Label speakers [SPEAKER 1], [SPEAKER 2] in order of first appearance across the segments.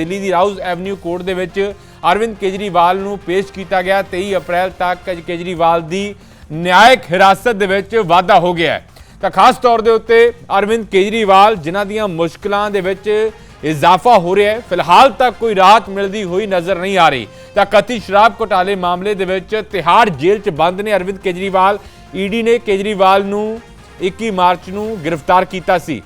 [SPEAKER 1] ਦਿੱਲੀ ਦੀ Rouse Avenue court ਦੇ ਵਿੱਚ ਅਰਵਿੰਦ ਕੇਜਰੀਵਾਲ ਨੂੰ ਪੇਸ਼ ਕੀਤਾ ਗਿਆ। 23 ਅਪ੍ਰੈਲ ਤੱਕ ਕੇਜਰੀਵਾਲ ਦੀ ਨਿਆਇਕ ਹਿਰਾਸਤ ਦੇ ਵਿੱਚ ਵਾਧਾ ਹੋ ਗਿਆ ਤਾਂ ਖਾਸ ਤੌਰ ਦੇ ਉੱਤੇ ਅਰਵਿੰਦ ਕੇਜਰੀਵਾਲ, ਜਿਨ੍ਹਾਂ ਦੀਆਂ ਮੁਸ਼ਕਲਾਂ ਦੇ ਵਿੱਚ ਇਜ਼ਾਫਾ ਹੋ ਰਿਹਾ ਹੈ, ਫਿਲਹਾਲ ਤੱਕ ਕੋਈ ਰਾਹਤ ਮਿਲਦੀ ਹੋਈ ਨਜ਼ਰ ਨਹੀਂ ਆ ਰਹੀ। ਤਾਂ ਕਥਿਤ ਸ਼ਰਾਬ ਘੁਟਾਲੇ ਮਾਮਲੇ ਦੇ ਵਿੱਚ ਤਿਹਾੜ ਜੇਲ੍ਹ 'ਚ ਬੰਦ ਨੇ ਅਰਵਿੰਦ ਕੇਜਰੀਵਾਲ। ਈਡੀ ਨੇ ਕੇਜਰੀਵਾਲ ਨੂੰ 21 ਮਾਰਚ ਨੂੰ ਗ੍ਰਿਫਤਾਰ ਕੀਤਾ ਸੀ।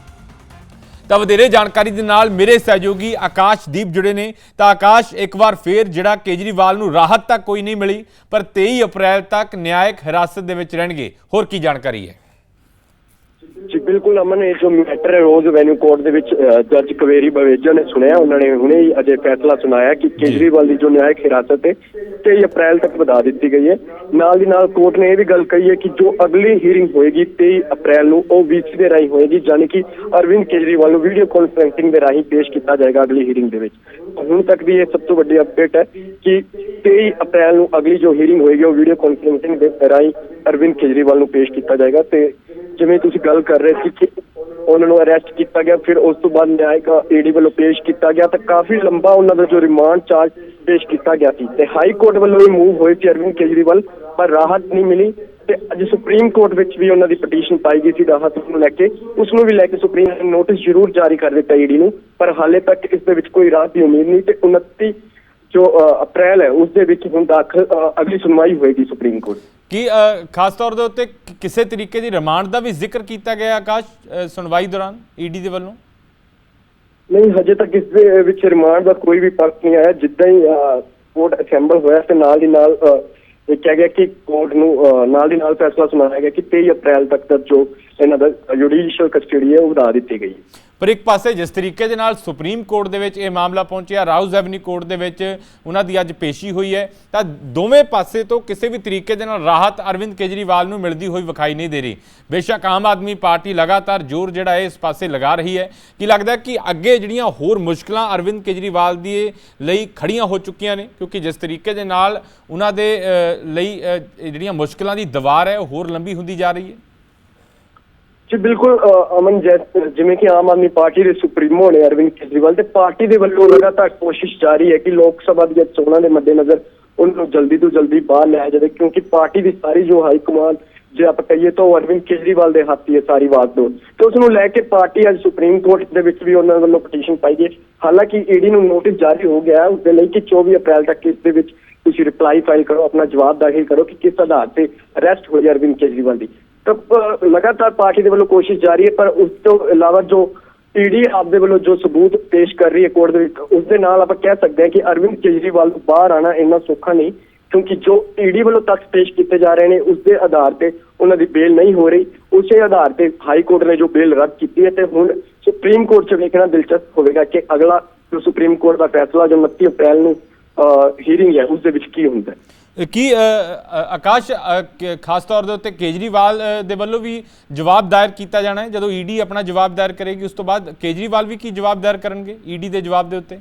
[SPEAKER 1] ਤਾਂ ਵਧੇਰੇ ਜਾਣਕਾਰੀ ਦੇ ਨਾਲ ਮੇਰੇ ਸਹਿਯੋਗੀ ਆਕਾਸ਼ਦੀਪ ਜੁੜੇ ਨੇ। ਤਾਂ ਆਕਾਸ਼, ਇੱਕ ਵਾਰ ਫੇਰ ਜਿਹੜਾ ਕੇਜਰੀਵਾਲ ਨੂੰ ਰਾਹਤ ਤੱਕ ਕੋਈ ਨਹੀਂ ਮਿਲੀ, ਪਰ 23 ਅਪ੍ਰੈਲ ਤੱਕ ਨਿਆਇਕ ਹਿਰਾਸਤ ਦੇ ਵਿੱਚ ਰਹਿਣਗੇ। ਹੋਰ ਕੀ ਜਾਣਕਾਰੀ ਹੈ?
[SPEAKER 2] ਜੀ ਬਿਲਕੁਲ ਅਮਨ ਇਹ ਜੋ ਮੈਟਰ ਹੈ ਰੋਜ਼ ਵੈਨਿਊ ਕੋਰਟ ਦੇ ਵਿੱਚ ਜੱਜ ਕਵੇਰੀ ਬਵੇਜਾ ਨੇ ਸੁਣਿਆ ਉਹਨਾਂ ਨੇ ਹੁਣੇ ਹੀ ਅਜੇ ਫੈਸਲਾ ਸੁਣਾਇਆ ਕਿ ਕੇਜਰੀਵਾਲ ਦੀ ਜੋ ਨਿਆਇਕ ਹਿਰਾਸਤ ਹੈ 23 ਅਪ੍ਰੈਲ ਤੱਕ ਵਧਾ ਦਿੱਤੀ ਗਈ ਹੈ। ਨਾਲ ਦੀ ਨਾਲ ਕੋਰਟ ਨੇ ਇਹ ਵੀ ਗੱਲ ਕਹੀ ਹੈ ਕਿ ਜੋ ਅਗਲੀ ਹੀਅਰਿੰਗ ਹੋਏਗੀ 23 ਅਪ੍ਰੈਲ ਨੂੰ ਉਹ ਵੀਸੀ ਦੇ ਰਾਹੀਂ ਹੋਏਗੀ ਯਾਨੀ ਕਿ ਅਰਵਿੰਦ ਕੇਜਰੀਵਾਲ ਨੂੰ ਵੀਡੀਓ ਕਾਨਫਰੈਂਸਿੰਗ ਦੇ ਰਾਹੀਂ ਪੇਸ਼ ਕੀਤਾ ਜਾਏਗਾ ਅਗਲੀ ਹੀਅਰਿੰਗ ਦੇ ਵਿੱਚ। ਹੁਣ ਤੱਕ ਦੀ ਇਹ ਸਭ ਤੋਂ ਵੱਡੀ ਅਪਡੇਟ ਹੈ ਕਿ 23 ਅਪ੍ਰੈਲ ਨੂੰ ਅਗਲੀ ਜੋ ਹੀਅਰਿੰਗ ਹੋਏਗੀ ਉਹ ਵੀਡੀਓ ਕਾਨਫਰੈਂਸਿੰਗ ਦੇ ਰਾਹੀਂ ਅਰਵਿੰਦ ਕੇਜਰੀਵਾਲ ਨੂੰ ਪੇਸ਼ ਕੀਤਾ ਜਾਏਗਾ ਤੇ ਜਿਵੇਂ ਤੁਸੀਂ ਗੱਲ ਕਰ ਰਹੇ ਸੀ ਕਿ ਉਹਨਾਂ ਨੂੰ ਅਰੈਸਟ ਕੀਤਾ ਗਿਆ, ਫਿਰ ਉਸ ਤੋਂ ਬਾਅਦ ਨਿਆਇਕ ਈਡੀ ਵੱਲੋਂ ਪੇਸ਼ ਕੀਤਾ ਗਿਆ ਤਾਂ ਕਾਫੀ ਲੰਬਾ ਉਹਨਾਂ ਦਾ ਜੋ ਰਿਮਾਂਡ ਚਾਰਜ ਪੇਸ਼ ਕੀਤਾ ਗਿਆ ਸੀ ਤੇ ਹਾਈ ਕੋਰਟ ਵੱਲੋਂ ਇਹ ਮੂਵ ਹੋਏ ਸੀ ਅਰਵਿੰਦ ਕੇਜਰੀਵਾਲ, ਪਰ ਰਾਹਤ ਨਹੀਂ ਮਿਲੀ ਤੇ ਅੱਜ ਸੁਪਰੀਮ ਕੋਰਟ ਵਿੱਚ ਵੀ ਉਹਨਾਂ ਦੀ ਪਟੀਸ਼ਨ ਪਾਈ ਗਈ ਸੀ ਰਾਹਤ ਨੂੰ ਲੈ ਕੇ। ਉਸ ਨੂੰ ਵੀ ਲੈ ਕੇ ਸੁਪਰੀਮ ਨੇ ਨੋਟਿਸ ਜ਼ਰੂਰ ਜਾਰੀ ਕਰ ਦਿੱਤਾ ਈਡੀ ਨੂੰ, ਪਰ ਹਾਲੇ ਤੱਕ ਇਸ ਦੇ ਵਿੱਚ ਕੋਈ ਰਾਹਤ ਦੀ ਉਮੀਦ ਨਹੀਂ ਤੇ 29 ਜੋ ਅਪ੍ਰੈਲ ਹੈ, ਉਸ ਦੇ ਵਿੱਚ ਹੁਣ ਦਾਖਲ ਅਗਲੀ ਸੁਣਵਾਈ ਹੋਏਗੀ ਸੁਪਰੀਮ ਕੋਰਟ
[SPEAKER 1] ਕੀ ਖਾਸ ਤੌਰ ਦੇ ਉੱਤੇ ਕਿਸੇ ਤਰੀਕੇ ਦੀ ਰਿਮਾਂਡ ਦਾ ਵੀ ਜ਼ਿਕਰ ਕੀਤਾ ਗਿਆ ਆਕਾਸ਼ ਸੁਣਵਾਈ ਦੌਰਾਨ ਈਡੀ ਦੇ ਵੱਲੋਂ?
[SPEAKER 2] ਨਹੀਂ, ਹਜੇ ਤੱਕ ਇਸ ਦੇ ਵਿੱਚ ਰਿਮਾਂਡ ਦਾ ਕੋਈ ਵੀ ਪੱਖ ਨਹੀਂ ਆਇਆ। ਜਿੱਦਾਂ ਹੀ ਕੋਰਟ ਅਸੈਂਬਲ ਹੋਇਆ ਤੇ ਨਾਲ ਦੀ ਨਾਲ ਇਹ ਕਿਹਾ ਗਿਆ ਕਿ ਕੋਰਟ ਨੂੰ ਨਾਲ ਦੀ ਨਾਲ ਫੈਸਲਾ ਸੁਣਾਇਆ ਗਿਆ ਕਿ 23 ਅਪ੍ਰੈਲ ਤੱਕ ਦਾ ਜੋ ਇਹਨਾਂ ਦਾ ਜੁਡੀਸ਼ੀਅਲ ਕਸਟਡੀ ਹੈ, ਉਹ ਵਧਾ ਦਿੱਤੀ ਗਈ
[SPEAKER 1] ਪਰ ਇੱਕ ਪਾਸੇ ਜਿਸ ਤਰੀਕੇ ਦੇ ਨਾਲ ਸੁਪਰੀਮ ਕੋਰਟ ਦੇ ਵਿੱਚ ਇਹ ਮਾਮਲਾ ਪਹੁੰਚਿਆ ਰਾਉਜ਼ ਐਵਨਿਊ ਕੋਰਟ ਦੇ ਵਿੱਚ ਉਹਨਾਂ ਦੀ ਅੱਜ ਪੇਸ਼ੀ ਹੋਈ ਹੈ, ਤਾਂ ਦੋਵੇਂ ਪਾਸੇ ਤੋਂ ਕਿਸੇ ਵੀ ਤਰੀਕੇ ਦੇ ਨਾਲ ਰਾਹਤ ਅਰਵਿੰਦ ਕੇਜਰੀਵਾਲ ਨੂੰ ਮਿਲਦੀ ਹੋਈ ਵਿਖਾਈ ਨਹੀਂ ਦੇ ਰਹੀ। ਬੇਸ਼ੱਕ ਆਮ ਆਦਮੀ ਪਾਰਟੀ ਲਗਾਤਾਰ ਜ਼ੋਰ ਜਿਹੜਾ ਹੈ ਇਸ ਪਾਸੇ ਲਗਾ ਰਹੀ ਹੈ ਕਿ ਲੱਗਦਾ ਕਿ ਅੱਗੇ ਜਿਹੜੀਆਂ ਹੋਰ ਮੁਸ਼ਕਲਾਂ ਅਰਵਿੰਦ ਕੇਜਰੀਵਾਲ ਦੀ ਲਈ ਖੜੀਆਂ ਹੋ ਚੁੱਕੀਆਂ ਨੇ, ਕਿਉਂਕਿ ਜਿਸ ਤਰੀਕੇ ਦੇ ਨਾਲ ਉਹਨਾਂ ਦੇ ਲਈ ਜਿਹੜੀਆਂ ਮੁਸ਼ਕਲਾਂ ਦੀ ਦੀਵਾਰ ਹੈ, ਉਹ ਹੋਰ ਲੰਬੀ ਹੁੰਦੀ ਜਾ ਰਹੀ ਹੈ।
[SPEAKER 2] ਜੀ, ਬਿਲਕੁਲ ਅਮਨ ਜੈ- ਜਿਵੇਂ ਕਿ ਆਮ ਆਦਮੀ ਪਾਰਟੀ ਦੇ ਸੁਪਰੀਮੋ ਨੇ ਅਰਵਿੰਦ ਕੇਜਰੀਵਾਲ ਤੇ ਪਾਰਟੀ ਦੇ ਵੱਲੋਂ ਲਗਾਤਾਰ ਕੋਸ਼ਿਸ਼ ਜਾਰੀ ਹੈ ਕਿ ਲੋਕ ਸਭਾ ਦੀਆਂ ਚੋਣਾਂ ਦੇ ਮੱਦੇਨਜ਼ਰ ਉਹਨਾਂ ਨੂੰ ਜਲਦੀ ਤੋਂ ਜਲਦੀ ਬਾਹਰ ਲਿਆ ਜਾਵੇ, ਕਿਉਂਕਿ ਪਾਰਟੀ ਦੀ ਸਾਰੀ ਜੋ ਹਾਈ ਕਮਾਂਡ, ਜੇ ਆਪਾਂ ਕਹੀਏ ਤਾਂ ਉਹ ਅਰਵਿੰਦ ਕੇਜਰੀਵਾਲ ਦੇ ਹੱਥ ਹੀ ਹੈ ਸਾਰੀ ਵਾਗਡੋਰ ਤੇ ਉਸ ਨੂੰ ਲੈ ਕੇ ਪਾਰਟੀ ਅੱਜ ਸੁਪਰੀਮ ਕੋਰਟ ਦੇ ਵਿੱਚ ਵੀ ਉਹਨਾਂ ਵੱਲੋਂ ਪਟੀਸ਼ਨ ਪਾਈ ਗਈ ਹੈ। ਹਾਲਾਂਕਿ ਈਡੀ ਨੂੰ ਨੋਟਿਸ ਜਾਰੀ ਹੋ ਗਿਆ ਹੈ ਉਸ ਦੇ ਲਈ ਕਿ 24 ਅਪ੍ਰੈਲ ਤੱਕ ਇਸ ਦੇ ਵਿੱਚ ਤੁਸੀਂ ਰਿਪਲਾਈ ਫਾਈਲ ਕਰੋ, ਆਪਣਾ ਜਵਾਬ ਦਾਖਲ ਕਰੋ ਕਿ ਕਿਸ ਆਧਾਰ ਤੇ ਅਰੈਸਟ ਹੋਈ ਅਰਵਿੰਦ ਕੇਜਰੀਵਾਲ ਦੀ ਤਾਂ ਲਗਾਤਾਰ ਪਾਰਟੀ ਦੇ ਵੱਲੋਂ ਕੋਸ਼ਿਸ਼ ਜਾਰੀ ਹੈ, ਪਰ ਉਸ ਤੋਂ ਇਲਾਵਾ ਜੋ ਈਡੀ ਆਪਦੇ ਵੱਲੋਂ ਜੋ ਸਬੂਤ ਪੇਸ਼ ਕਰ ਰਹੀ ਹੈ ਕੋਰਟ ਦੇ ਵਿੱਚ, ਉਸ ਦੇ ਨਾਲ ਆਪਾਂ ਕਹਿ ਸਕਦੇ ਹਾਂ ਕਿ ਅਰਵਿੰਦ ਕੇਜਰੀਵਾਲ ਨੂੰ ਬਾਹਰ ਆਣਾ ਇੰਨਾ ਸੌਖਾ ਨਹੀਂ, ਕਿਉਂਕਿ ਜੋ ਈਡੀ ਵੱਲੋਂ ਤੱਥ ਪੇਸ਼ ਕੀਤੇ ਜਾ ਰਹੇ ਨੇ, ਉਸ ਦੇ ਆਧਾਰ ਤੇ ਉਹਨਾਂ ਦੀ ਬੇਲ ਨਹੀਂ ਹੋ ਰਹੀ, ਉਸੇ ਆਧਾਰ ਤੇ ਹਾਈ ਕੋਰਟ ਨੇ ਜੋ ਬੇਲ ਰੱਦ ਕੀਤੀ ਹੈ ਤੇ ਹੁਣ ਸੁਪਰੀਮ ਕੋਰਟ 'ਚ ਵੇਖਣਾ ਦਿਲਚਸਪ ਹੋਵੇਗਾ ਕਿ ਅਗਲਾ ਜੋ ਸੁਪਰੀਮ ਕੋਰਟ ਦਾ ਫੈਸਲਾ ਜੋ 29 ਅਪ੍ਰੈਲ ਨੂੰ ਹੀਰਿੰਗ ਹੈ, ਉਸ ਦੇ ਵਿੱਚ ਕੀ ਹੁੰਦਾ ਹੈ।
[SPEAKER 1] ਕੀ ਆਕਾਸ਼ ਖਾਸ ਤੌਰ ਦੇ ਉੱਤੇ ਕੇਜਰੀਵਾਲ ਦੇ ਵੱਲੋਂ ਵੀ ਜਵਾਬ ਦਾਇਰ ਕੀਤਾ ਜਾਣਾ ਹੈ? ਜਦੋਂ ਈਡੀ ਆਪਣਾ ਜਵਾਬ ਦਾਇਰ ਕਰੇਗੀ, ਉਸ ਤੋਂ ਬਾਅਦ ਕੇਜਰੀਵਾਲ ਵੀ ਕੀ ਜਵਾਬ ਦਾਇਰ ਕਰਨਗੇ ਈਡੀ ਦੇ ਜਵਾਬ ਦੇ ਉੱਤੇ?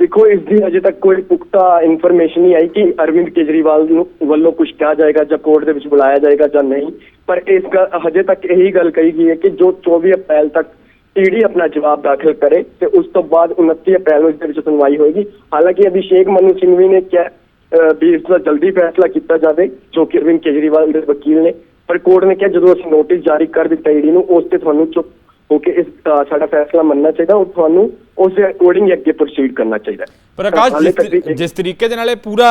[SPEAKER 2] ਦੇਖੋ, ਇਸ ਦੀ ਅਜੇ ਤੱਕ ਕੋਈ ਪੁਖਤਾ ਇਨਫੋਰਮੇਸ਼ਨ ਨਹੀਂ ਆਈ ਕਿ ਅਰਵਿੰਦ ਕੇਜਰੀਵਾਲ ਨੂੰ ਵੱਲੋਂ ਕੁਝ ਕਿਹਾ ਜਾਏਗਾ ਜਾਂ ਕੋਰਟ ਦੇ ਵਿੱਚ ਬੁਲਾਇਆ ਜਾਏਗਾ ਜਾਂ ਨਹੀਂ। ਪਰ ਇਸ ਗੱਲ ਹਜੇ ਤੱਕ ਇਹੀ ਗੱਲ ਕਹੀ ਗਈ ਹੈ ਕਿ ਜੋ 24 ਅਪ੍ਰੈਲ ਤੱਕ ਈਡੀ ਆਪਣਾ ਜਵਾਬ ਦਾਖਲ ਕਰੇ ਤੇ ਉਸ ਤੋਂ ਬਾਅਦ 29 ਅਪ੍ਰੈਲ ਨੂੰ ਇਸ ਦੇ ਵਿੱਚ ਸੁਣਵਾਈ ਹੋਏਗੀ। ਹਾਲਾਂਕਿ ਅਭਿਸ਼ੇਕ ਮਨੂ ਸਿੰਘਵੀ ਨੇ ਕਿਹਾ ਵੀ ਇਸ ਦਾ ਜਲਦੀ ਫੈਸਲਾ ਕੀਤਾ ਜਾਵੇ ਜੋ ਕਿ ਅਰਵਿੰਦ ਕੇਜਰੀਵਾਲ ਦੇ ਵਕੀਲ ਨੇ ਪਰ ਕੋਰਟ ਨੇ ਕਿਹਾ ਜਦੋਂ ਅਸੀਂ ਨੋਟਿਸ ਜਾਰੀ ਕਰ ਦਿੱਤਾ ਈਡੀ ਨੂੰ ਉਸ ਤੇ ਤੁਹਾਨੂੰ ਚੁੱਪ ਹੋ ਕੇ ਇਸ ਸਾਡਾ ਫੈਸਲਾ ਮੰਨਣਾ ਚਾਹੀਦਾ ਉਹ ਤੁਹਾਨੂੰ ਉਸ ਦੇ ਅਕੋਰਡਿੰਗ ਅੱਗੇ ਪ੍ਰੋਸੀਡ ਕਰਨਾ ਚਾਹੀਦਾ ਹੈ।
[SPEAKER 1] ਪਰ ਆਕਾਸ਼
[SPEAKER 2] ਹਾਲੇ
[SPEAKER 1] ਜਿਸ ਤਰੀਕੇ ਦੇ ਨਾਲ ਇਹ ਪੂਰਾ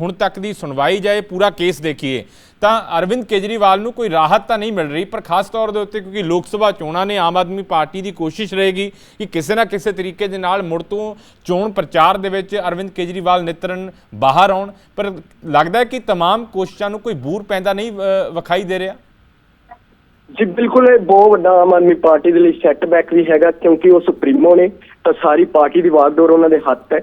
[SPEAKER 1] ਹੁਣ ਤੱਕ ਦੀ ਸੁਣਵਾਈ ਜਾਏ ਪੂਰਾ ਕੇਸ ਦੇਖੀਏ ਤਾਂ ਅਰਵਿੰਦ ਕੇਜਰੀਵਾਲ ਨੂੰ ਕੋਈ ਰਾਹਤ ਤਾਂ ਨਹੀਂ ਮਿਲ ਰਹੀ ਪਰ ਖਾਸ ਤੌਰ ਦੇ ਉੱਤੇ ਕਿਉਂਕਿ ਲੋਕ ਸਭਾ ਚੋਣਾਂ ਨੇ ਆਮ ਆਦਮੀ ਪਾਰਟੀ ਦੀ ਕੋਸ਼ਿਸ਼ ਰਹੇਗੀ ਕਿ ਕਿਸੇ ਨਾ ਕਿਸੇ ਤਰੀਕੇ ਦੇ ਨਾਲ ਮੁੜ ਤੋਂ ਚੋਣ ਪ੍ਰਚਾਰ ਦੇ ਵਿੱਚ ਅਰਵਿੰਦ ਕੇਜਰੀਵਾਲ ਨਿਤਰਨ ਬਾਹਰ ਆਉਣ ਪਰ ਲੱਗਦਾ ਹੈ ਕਿ तमाम ਕੋਸ਼ਿਸ਼ਾਂ ਨੂੰ ਕੋਈ ਬੂਰ ਪੈਂਦਾ ਨਹੀਂ ਅ, ਵਿਖਾਈ ਦੇ ਰਿਹਾ
[SPEAKER 2] ਜੀ ਬਿਲਕੁਲ ਇਹ ਬਹੁਤ ਵੱਡਾ ਆਮ ਆਦਮੀ ਪਾਰਟੀ ਦੇ ਲਈ ਸੈਟਬੈਕ ਵੀ ਹੈਗਾ ਕਿਉਂਕਿ ਉਹ ਸੁਪਰੀਮੋ ਨੇ ਤਾਂ ਸਾਰੀ ਪਾਰਟੀ ਦੀ ਵਾਗਡੋਰ ਉਹਨਾਂ ਦੇ ਹੱਥ ਹੈ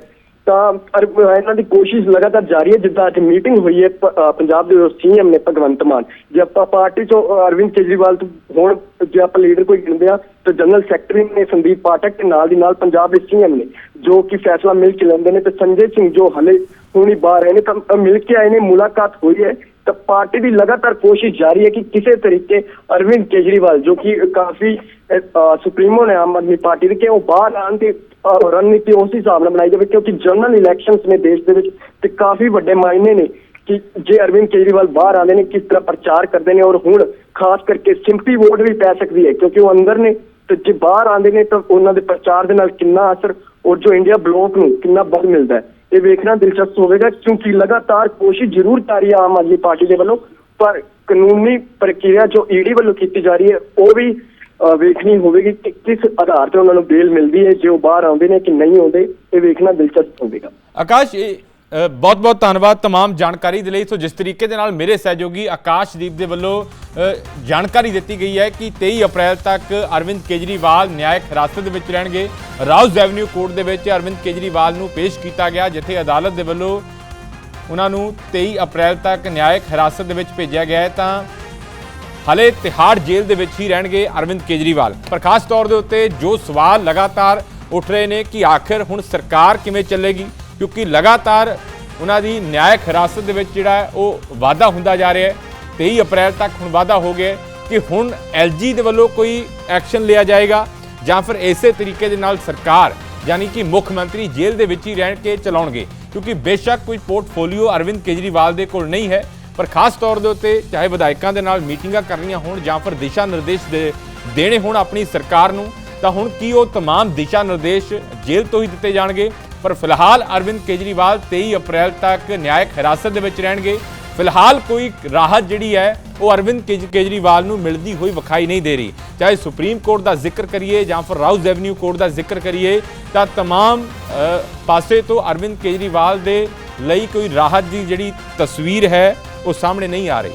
[SPEAKER 2] ਤਾਂ ਪਰ ਇਹਨਾਂ ਦੀ ਕੋਸ਼ਿਸ਼ ਲਗਾਤਾਰ ਜਾਰੀ ਹੈ ਜਿੱਦਾਂ ਅੱਜ ਮੀਟਿੰਗ ਹੋਈ ਹੈ ਪ- ਅਹ ਪੰਜਾਬ ਦੇ ਸੀਐਮ ਨੇ ਭਗਵੰਤ ਮਾਨ। ਜੇ ਆਪਾਂ ਪਾਰਟੀ ਚੋਂ ਅਹ ਅਰਵਿੰਦ ਕੇਜਰੀਵਾਲ ਤੋਂ ਹੁਣ ਜੇ ਆਪਾਂ ਲੀਡਰ ਕੋਈ ਗਿਣਦੇ ਆ ਤਾਂ ਜਨਰਲ ਸੈਕਟਰੀ ਨੇ ਸੰਦੀਪ ਪਾਠਕ ਤੇ ਨਾਲ ਦੀ ਨਾਲ ਪੰਜਾਬ ਦੇ ਸੀਐਮ ਨੇ ਜੋ ਕਿ ਫੈਸਲਾ ਮਿਲ ਕੇ ਲੈਂਦੇ ਨੇ ਤੇ ਸੰਜੇ ਸਿੰਘ ਜੋ ਹਲੇ ਹੁਣੀ ਬਾਹਰ ਆਏ ਨੇ ਤਾਂ ਅਹ ਮਿਲ ਕੇ ਆਏ ਨੇ ਮੁਲਾਕਾਤ ਹੋਈ ਹੈ। ਤਾਂ ਪਾਰਟੀ ਦੀ ਲਗਾਤਾਰ ਕੋਸ਼ਿਸ਼ ਜਾਰੀ ਹੈ ਕਿ ਕਿਸੇ ਤਰੀਕੇ ਅਰਵਿੰਦ ਕੇਜਰੀਵਾਲ ਜੋ ਕਿ ਕਾਫੀ ਅਹ, ਸੁਪਰੀਮੋ ਨੇ ਆਮ ਆਦਮੀ ਪਾਰਟੀ ਦੇ ਕਿ ਉਹ ਬਾਹਰ ਆਉਣ ਤੇ ਰਣਨੀਤੀ ਉਸ ਹਿਸਾਬ ਨਾਲ ਬਣਾਈ ਜਾਵੇ ਕਿਉਂਕਿ ਜਨਰਲ ਇਲੈਕਸ਼ਨਸ ਨੇ ਦੇਸ਼ ਦੇ ਵਿੱਚ ਤੇ ਕਾਫੀ ਵੱਡੇ ਮਾਇਨੇ ਨੇ ਕਿ ਜੇ ਅਰਵਿੰਦ ਕੇਜਰੀਵਾਲ ਬਾਹਰ ਆਉਂਦੇ ਨੇ, ਕਿਸ ਤਰ੍ਹਾਂ ਪ੍ਰਚਾਰ ਕਰਦੇ ਨੇ ਔਰ ਹੁਣ ਖਾਸ ਕਰਕੇ ਸਿੰਪੀ ਵੋਟ ਵੀ ਪੈ ਸਕਦੀ ਹੈ ਕਿਉਂਕਿ ਉਹ ਅੰਦਰ ਨੇ ਤੇ ਜੇ ਬਾਹਰ ਆਉਂਦੇ ਨੇ ਤਾਂ ਉਹਨਾਂ ਦੇ ਪ੍ਰਚਾਰ ਦੇ ਨਾਲ ਕਿੰਨਾ ਅਸਰ ਔਰ ਜੋ ਇੰਡੀਆ ਬਲੋਕ ਨੂੰ ਕਿੰਨਾ ਬਲ ਮਿਲਦਾ ਹੈ। ਇਹ ਵੇਖਣਾ ਦਿਲਚਸਪ ਹੋਵੇਗਾ ਕਿਉਂਕਿ ਲਗਾਤਾਰ ਕੋਸ਼ਿਸ਼ ਜ਼ਰੂਰ ਕਰ ਰਹੀ ਹੈ ਆਮ ਆਦਮੀ ਪਾਰਟੀ ਦੇ ਵੱਲੋਂ, ਪਰ ਕਾਨੂੰਨੀ ਪ੍ਰਕਿਰਿਆ ਜੋ ਈਡੀ ਵੱਲੋਂ ਕੀਤੀ ਜਾ ਰਹੀ ਹੈ, ਉਹ ਵੀ ਵੇਖਣੀ ਹੋਵੇਗੀ ਕਿ ਕਿਸ ਆਧਾਰ ਤੇ ਉਹਨਾਂ ਨੂੰ ਬੇਲ ਮਿਲਦੀ ਹੈ ਜੇ ਉਹ ਬਾਹਰ ਆਉਂਦੇ ਨੇ ਕਿ ਨਹੀਂ ਆਉਂਦੇ ਇਹ ਵੇਖਣਾ ਦਿਲਚਸਪ ਹੋਵੇਗਾ
[SPEAKER 1] ਆਕਾਸ਼ ਬਹੁਤ ਬਹੁਤ ਧੰਨਵਾਦ तमाम ਜਾਣਕਾਰੀ ਦੇ ਲਈ ਸੋ ਜਿਸ ਤਰੀਕੇ ਦੇ ਨਾਲ ਮੇਰੇ ਸਹਿਯੋਗੀ ਆਕਾਸ਼ਦੀਪ ਦੇ ਵੱਲੋਂ ਅ, ਜਾਣਕਾਰੀ ਦਿੱਤੀ ਗਈ ਹੈ ਕਿ 23 ਅਪ੍ਰੈਲ ਤੱਕ ਅਰਵਿੰਦ ਕੇਜਰੀਵਾਲ ਨਿਆਇਕ ਹਿਰਾਸਤ ਦੇ ਵਿੱਚ ਰਹਿਣਗੇ ਰਾਉਜ਼ ਐਵਨਿਊ ਕੋਰਟ ਦੇ ਵਿੱਚ ਅਰਵਿੰਦ ਕੇਜਰੀਵਾਲ ਨੂੰ ਪੇਸ਼ ਕੀਤਾ ਗਿਆ ਜਿੱਥੇ ਅਦਾਲਤ ਦੇ ਵੱਲੋਂ ਉਹਨਾਂ ਨੂੰ 23 ਅਪ੍ਰੈਲ ਤੱਕ ਨਿਆਇਕ ਹਿਰਾਸਤ ਦੇ ਵਿੱਚ ਭੇਜਿਆ ਗਿਆ ਹੈ ਤਾਂ ਹਲੇ ਤਿਹਾੜ ਜੇਲ੍ਹ ਦੇ ਵਿੱਚ ਹੀ ਰਹਿਣਗੇ ਅਰਵਿੰਦ ਕੇਜਰੀਵਾਲ। ਪਰ ਖਾਸ ਤੌਰ ਦੇ ਉੱਤੇ ਜੋ ਸਵਾਲ ਲਗਾਤਾਰ ਉੱਠ ਰਹੇ ਨੇ ਕਿ ਆਖਿਰ ਹੁਣ ਸਰਕਾਰ ਕਿਵੇਂ ਚੱਲੇਗੀ, ਕਿਉਂਕਿ ਲਗਾਤਾਰ ਉਹਨਾਂ ਦੀ ਨਿਆਇਕ ਹਿਰਾਸਤ ਦੇ ਵਿੱਚ ਜਿਹੜਾ ਉਹ ਵਾਧਾ ਹੁੰਦਾ ਜਾ ਰਿਹਾ ਹੈ। 23 ਅਪ੍ਰੈਲ ਤੱਕ ਹੁਣ ਵਾਧਾ ਹੋ ਗਿਆ ਕਿ ਹੁਣ ਐਲਜੀ ਦੇ ਵੱਲੋਂ ਕੋਈ ਐਕਸ਼ਨ ਲਿਆ ਜਾਏਗਾ ਜਾਂ ਫਿਰ ਇਸੇ ਤਰੀਕੇ ਦੇ ਨਾਲ ਸਰਕਾਰ, ਯਾਨੀ ਕਿ ਮੁੱਖ ਮੰਤਰੀ ਜੇਲ੍ਹ ਦੇ ਵਿੱਚ ਹੀ ਰਹਿਣ ਕੇ ਚਲਾਉਣਗੇ। ਕਿਉਂਕਿ ਬੇਸ਼ੱਕ ਕੋਈ ਪੋਰਟਫੋਲੀਓ ਅਰਵਿੰਦ ਕੇਜਰੀਵਾਲ ਦੇ ਕੋਲ ਨਹੀਂ ਹੈ। ਪਰ ਖਾਸ ਤੌਰ ਦੇ ਉੱਤੇ ਚਾਹੇ ਵਿਧਾਇਕਾਂ ਦੇ ਨਾਲ ਮੀਟਿੰਗਾਂ ਕਰਨੀਆਂ ਹੋਣ ਜਾਂ ਫਿਰ ਦਿਸ਼ਾ ਨਿਰਦੇਸ਼ ਦੇ ਦੇਣੇ ਹੋਣ ਆਪਣੀ ਸਰਕਾਰ ਨੂੰ ਤਾਂ ਹੁਣ ਕੀ ਉਹ तमाम ਦਿਸ਼ਾ ਨਿਰਦੇਸ਼ ਜੇਲ੍ਹ ਤੋਂ ਹੀ ਦਿੱਤੇ ਜਾਣਗੇ ਪਰ ਫਿਲਹਾਲ ਅਰਵਿੰਦ ਕੇਜਰੀਵਾਲ 23 ਅਪ੍ਰੈਲ ਤੱਕ ਨਿਆਇਕ ਹਿਰਾਸਤ ਦੇ ਵਿੱਚ ਰਹਿਣਗੇ ਫਿਲਹਾਲ ਕੋਈ ਰਾਹਤ ਜਿਹੜੀ ਹੈ ਉਹ ਅਰਵਿੰਦ ਕੇਜ- ਕੇਜਰੀਵਾਲ ਨੂੰ ਮਿਲਦੀ ਹੋਈ ਵਿਖਾਈ ਨਹੀਂ ਦੇ ਰਹੀ ਚਾਹੇ ਸੁਪਰੀਮ ਕੋਰਟ ਦਾ ਜ਼ਿਕਰ ਕਰੀਏ ਜਾਂ ਫਿਰ ਰਾਉਜ਼ ਐਵਨਿਊ ਕੋਰਟ ਦਾ ਜ਼ਿਕਰ ਕਰੀਏ ਤਾਂ तमाम ਅ, ਪਾਸੇ ਤੋਂ ਅਰਵਿੰਦ ਕੇਜਰੀਵਾਲ ਦੇ ਲਈ ਕੋਈ ਰਾਹਤ ਦੀ ਜਿਹੜੀ ਤਸਵੀਰ ਹੈ ਉਹ ਸਾਹਮਣੇ ਨਹੀਂ ਆ ਰਹੀ।